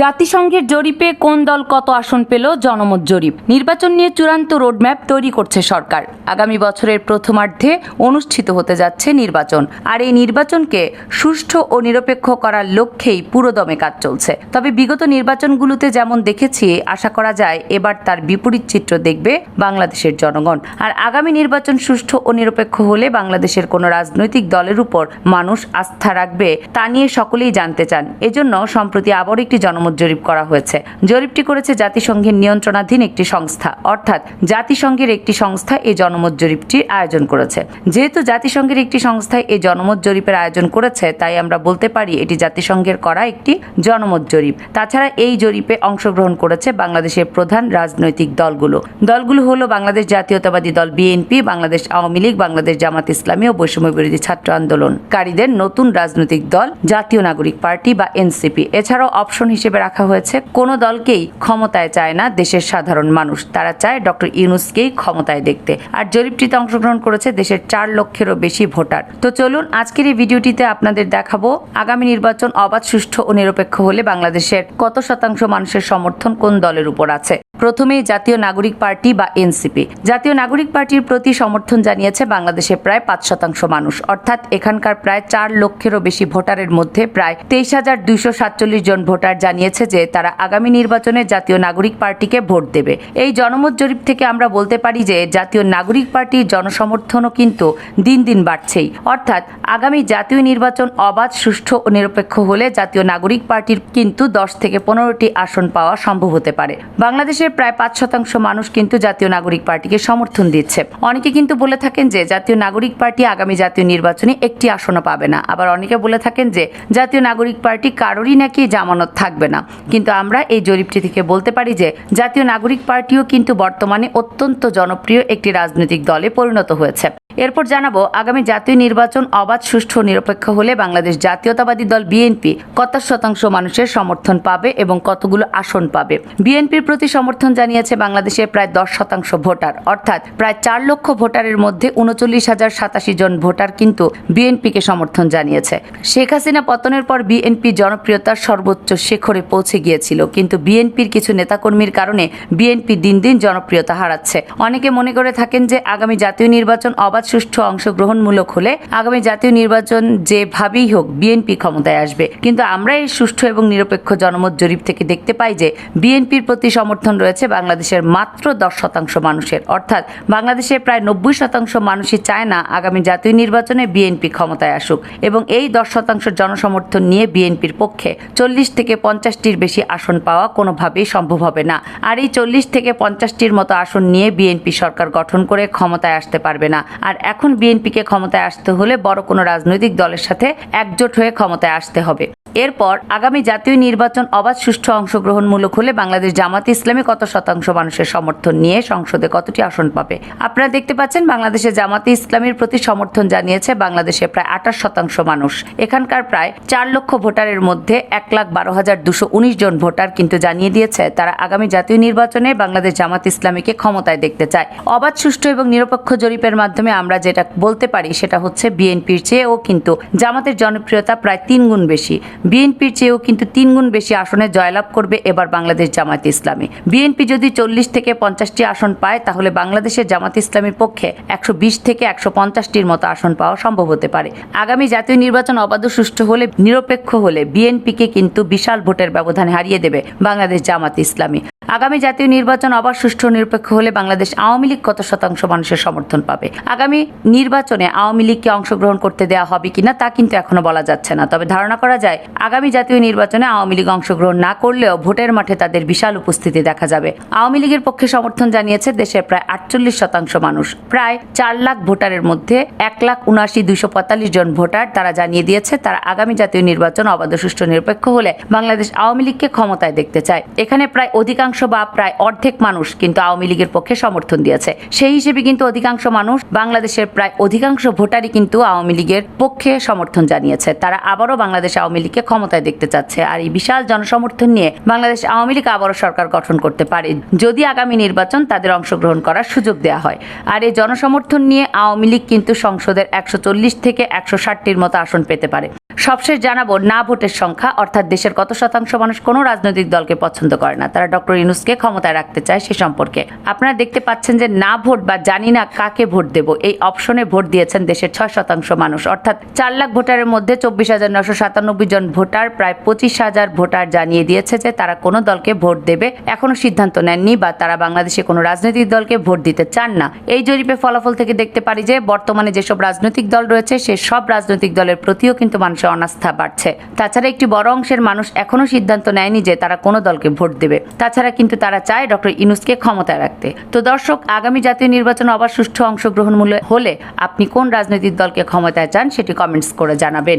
জাতিসংঘের জরিপে কোন দল কত আসন পেল জনমত জরিপ? নির্বাচন নিয়ে চূড়ান্ত রোডম্যাপ তৈরি করছে সরকার। আগামী বছরের প্রথমার্ধে অনুষ্ঠিত হতে যাচ্ছে নির্বাচন। আর এই নির্বাচনকে সুষ্ঠু ও নিরপেক্ষ করার লক্ষ্যেই পুরোদমে কাজ চলছে। তবে বিগত নির্বাচনগুলোতে যেমন দেখেছি, আশা করা যায় এবার তার বিপরীত চিত্র দেখবে বাংলাদেশের জনগণ। আর আগামী নির্বাচন সুষ্ঠু ও নিরপেক্ষ হলে বাংলাদেশের কোনো রাজনৈতিক দলের উপর মানুষ আস্থা রাখবে তা নিয়ে সকলেই জানতে চান। এজন্য সম্প্রতি আবার একটি জনমত জরিপ করা হয়েছে। জরিপটি করেছে জাতিসংঘের নিয়ন্ত্রণাধীন একটি সংস্থা। অর্থাৎ জাতিসংঘের একটি সংস্থা এই জনমত জরিপটির আয়োজন করেছে। যেহেতু জাতিসংঘের একটি সংস্থা এই জনমত জরিপের আয়োজন করেছে, তাই আমরা বলতে পারি এটি জাতিসংঘের করা একটি জনমত জরিপ। তাছাড়া এই জরিপে অংশগ্রহণ করেছে বাংলাদেশের প্রধান রাজনৈতিক দলগুলো। দলগুলো হলো বাংলাদেশ জাতীয়তাবাদী দল বিএনপি, বাংলাদেশ আওয়ামী লীগ, বাংলাদেশ জামাত ইসলামী ও বৈষম্য বিরোধী ছাত্র আন্দোলনকারীদের নতুন রাজনৈতিক দল, জাতীয় নাগরিক পার্টি বা এনসিপি। এছাড়াও অপশন হিসেবে রাখা হয়েছে, কোনো দলকেই ক্ষমতায় চায় না দেশের সাধারণ মানুষ। তারা চায় ডক্টর ইউনুসকেই ক্ষমতায় দেখতে। আর জরিপটিতে অংশগ্রহণ করেছে দেশের চার লক্ষেরও বেশি ভোটার। তো চলুন আজকের এই ভিডিওটিতে আপনাদের দেখাবো, আগামী নির্বাচন অবাধ, সুষ্ঠু ও নিরপেক্ষ হলে বাংলাদেশের কত শতাংশ মানুষের সমর্থন কোন দলের উপর আছে? প্রথমেই জাতীয় নাগরিক পার্টি বা এনসিপি। জাতীয় নাগরিক পার্টির প্রতি সমর্থন জানিয়েছে বাংলাদেশে প্রায় পাঁচ শতাংশ মানুষ। অর্থাৎ এখানকার প্রায় চার লক্ষেরও বেশি ভোটারের মধ্যে প্রায় তেইশ হাজার দুইশো সাতচল্লিশ জন ভোটার জানিয়েছে যে তারা আগামী নির্বাচনে জাতীয় নাগরিক পার্টিকে ভোট দেবে। এই জনমত জরিপ থেকে আমরা বলতে পারি যে জাতীয় নাগরিক পার্টির জনসমর্থনও কিন্তু দিন দিন বাড়ছেই। অর্থাৎ আগামী জাতীয় নির্বাচন অবাধ, সুষ্ঠু ও নিরপেক্ষ হলে জাতীয় নাগরিক পার্টির কিন্তু দশ থেকে পনেরোটি আসন পাওয়া সম্ভব হতে পারে। বাংলাদেশের প্রায় পাঁচ শতাংশ মানুষ কিন্তু জাতীয় নাগরিক পার্টিকে সমর্থন দিচ্ছে। অনেকে কিন্তু বলে থাকেন যে জাতীয় নাগরিক পার্টি আগামী জাতীয় নির্বাচনে একটি আসনও পাবে না। আবার অনেকে বলে থাকেন যে জাতীয় নাগরিক পার্টি কারোরই নাকি জামানত থাকবে না। কিন্তু আমরা এই জরিপটি থেকে বলতে পারি যে, জাতীয় নাগরিক পার্টিও কিন্তু বর্তমানে অত্যন্ত জনপ্রিয় একটি রাজনৈতিক দলে পরিণত হয়েছে। এরপর জানাব, আগামী জাতীয় নির্বাচন অবাধ, সুষ্ঠু নিরপেক্ষ হলে বাংলাদেশ জাতীয়তাবাদী দল বিএনপি কত শতাংশ মানুষের সমর্থন পাবে এবং কতগুলো আসন পাবে। বিএনপির প্রতি সমর্থন জানিয়েছে বাংলাদেশের প্রায় দশ শতাংশ ভোটার। অর্থাৎ প্রায় চার লক্ষ ভোটারের মধ্যে উনচল্লিশ হাজার সাতাশি জন ভোটার কিন্তু বিএনপিকে সমর্থন জানিয়েছে। শেখ হাসিনা পতনের পর বিএনপি জনপ্রিয়তার সর্বোচ্চ শিখরে পৌঁছে গিয়েছিল, কিন্তু বিএনপির কিছু নেতাকর্মীর কারণে বিএনপি দিন দিন জনপ্রিয়তা হারাচ্ছে। অনেকে মনে করে থাকেন যে আগামী জাতীয় নির্বাচন অবাধ সুষ্ঠু অংশগ্রহণমূলক হলে আগামী জাতীয় নির্বাচন যেভাবেই হোক বিএনপি ক্ষমতায় আসবে। কিন্তু আমরা এই সুষ্ঠু এবং নিরপেক্ষ জনমত জরিপ থেকে দেখতে পাই যে বিএনপির প্রতি সমর্থন রয়েছে বাংলাদেশের মাত্র দশ শতাংশ মানুষের। অর্থাৎ বাংলাদেশের প্রায় নব্বই শতাংশ মানুষই চায় না আগামী জাতীয় নির্বাচনে বিএনপি ক্ষমতায় আসুক এবং এই দশ শতাংশ জনসমর্থন নিয়ে বিএনপির পক্ষে চল্লিশ থেকে পঞ্চাশটির বেশি আসন পাওয়া কোনোভাবেই সম্ভব হবে না। আর এই চল্লিশ থেকে পঞ্চাশটির মতো আসন নিয়ে বিএনপি সরকার গঠন করে ক্ষমতায় আসতে পারবে না। আর এখন বিএনপিকে ক্ষমতায় আসতে হলে বড় কোনো রাজনৈতিক দলের সাথে একজোট হয়ে ক্ষমতায় আসতে হবে। এরপর আগামী জাতীয় নির্বাচন অবাধ, সুষ্ঠু অংশগ্রহণমূলক হলে বাংলাদেশ জামাত ইসলামী কত শতাংশ মানুষের সমর্থন নিয়ে সংসদে কতটি আসন পাবে? আপনারা দেখতে পাচ্ছেন, বাংলাদেশে জামাতে ইসলামীর প্রতি সমর্থন জানিয়েছে বাংলাদেশে প্রায় আঠাশ শতাংশ মানুষ। এখানকার প্রায় চার লক্ষ ভোটারের মধ্যে এক লাখ বারো হাজার দুশো উনিশ জন ভোটার কিন্তু জানিয়ে দিয়েছে, তারা আগামী জাতীয় নির্বাচনে বাংলাদেশ জামাত ইসলামীকে ক্ষমতায় দেখতে চায়। অবাধ, সুষ্ঠু এবং নিরপেক্ষ জরিপের মাধ্যমে আমরা যেটা বলতে পারি সেটা হচ্ছে বিএনপির চেয়েও কিন্তু জামাতের জনপ্রিয়তা প্রায় তিন গুণ বেশি। বিএনপির চেয়েও কিন্তু তিনগুণ বেশি আসনে জয়লাভ করবে এবার বাংলাদেশ জামাত ইসলামী। বিএনপি যদি চল্লিশ থেকে পঞ্চাশটি আসন পায়, তাহলে বাংলাদেশের জামাত ইসলামীর পক্ষে একশো বিশ থেকে একশো পঞ্চাশটির মতো আসন পাওয়া সম্ভব হতে পারে। আগামী জাতীয় নির্বাচন অবাধ সুষ্ঠু হলে, নিরপেক্ষ হলে বিএনপিকে কিন্তু বিশাল ভোটের ব্যবধানে হারিয়ে দেবে বাংলাদেশ জামাত ইসলামী। আগামী জাতীয় নির্বাচন আবার সুষ্ঠু নিরপেক্ষ হলে বাংলাদেশ আওয়ামী লীগ কত শতাংশ মানুষের সমর্থন পাবে? আগামী নির্বাচনে আওয়ামী লীগকে অংশগ্রহণ করতে দেওয়া হবে কিনা তা কিন্তু এখনও বলা যাচ্ছে না। তবে ধারণা করা যায়, আগামী জাতীয় নির্বাচনে আওয়ামী লীগ অংশগ্রহণ না করলেও ভোটের মাঠে তাদের বিশাল উপস্থিতি দেখা যাবে। আওয়ামী লীগের পক্ষে সমর্থন জানিয়েছে দেশের প্রায় আটচল্লিশ শতাংশ মানুষ। প্রায় চার লাখ ভোটারের মধ্যে এক লাখ উনআশি দুইশো পঁয়তাল্লিশ জন ভোটার তারা জানিয়ে দিয়েছে, তারা আগামী জাতীয় নির্বাচন অবাধ সুষ্ঠু নিরপেক্ষ হলে বাংলাদেশ আওয়ামী লীগকে ক্ষমতায় দেখতে চায়। এখানে প্রায় অধিকাংশ শতাংশ বা প্রায় অর্ধেক মানুষ কিন্তু আওয়ামী লীগের পক্ষে সমর্থন দিয়েছে। সেই হিসেবে কিন্তু অধিকাংশ মানুষ বাংলাদেশের প্রায় অধিকাংশ ভোটারই কিন্তু আওয়ামী লীগের পক্ষে সমর্থন জানিয়েছে। তারা আবারও বাংলাদেশ আওয়ামী লীগকে ক্ষমতায় দেখতে চাচ্ছে আর এই বিশাল জনসমর্থন নিয়ে বাংলাদেশ আওয়ামী লীগ আবারও সরকার গঠন করতে পারে। যদি আগামী নির্বাচন তাদের অংশগ্রহণ করার সুযোগ দেওয়া হয়। আর এই জনসমর্থন নিয়ে আওয়ামী লীগ কিন্তু সংসদের একশো চল্লিশ থেকে একশো ষাটটির মতো আসন পেতে পারে। সবশেষ জানাব, না ভোটের সংখ্যা অর্থাৎ দেশের কত শতাংশ মানুষ কোনো রাজনৈতিক দলকে পছন্দ করে না। তারা ডক্টর ইনুসকে ক্ষমতায় রাখতে চায় সে সম্পর্কে। আপনারা দেখতে পাচ্ছেন যে না ভোট বা জানি না কাকে ভোট দেব, এই অপশনে ভোট দিয়েছেন দেশের ছয় শতাংশ মানুষ। অর্থাৎ চার লাখ ভোটারের মধ্যে চব্বিশ হাজার নশো সাতানব্বই জন ভোটার, প্রায় পঁচিশ হাজার ভোটার জানিয়ে দিয়েছে যে তারা কোনো দলকে ভোট দেবে, এখনও সিদ্ধান্ত নেননি বা তারা বাংলাদেশে কোনো রাজনৈতিক দলকে ভোট দিতে চান না। এই জরিপে ফলাফল থেকে দেখতে পারি যে বর্তমানে যেসব রাজনৈতিক দল রয়েছে, সে সব রাজনৈতিক দলের প্রতিও কিন্তু মানুষের অনাস্থা বাড়ছে। তাছাড়া একটি বড় অংশের মানুষ এখনও সিদ্ধান্ত নেয়নি যে তারা কোনো দলকে ভোট দেবে। তাছাড়া কিন্তু তারা চায় ডক্টর ইনুসকে ক্ষমতায় রাখতে। তো দর্শক, আগামী জাতীয় নির্বাচন আবার সুষ্ঠু অংশগ্রহণমূলক হলে আপনি কোন রাজনৈতিক দলকে ক্ষমতায় চান সেটি কমেন্টস করে জানাবেন।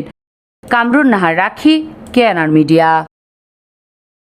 কামরুন নাহার রাখি কেয়ানার মিডিয়া।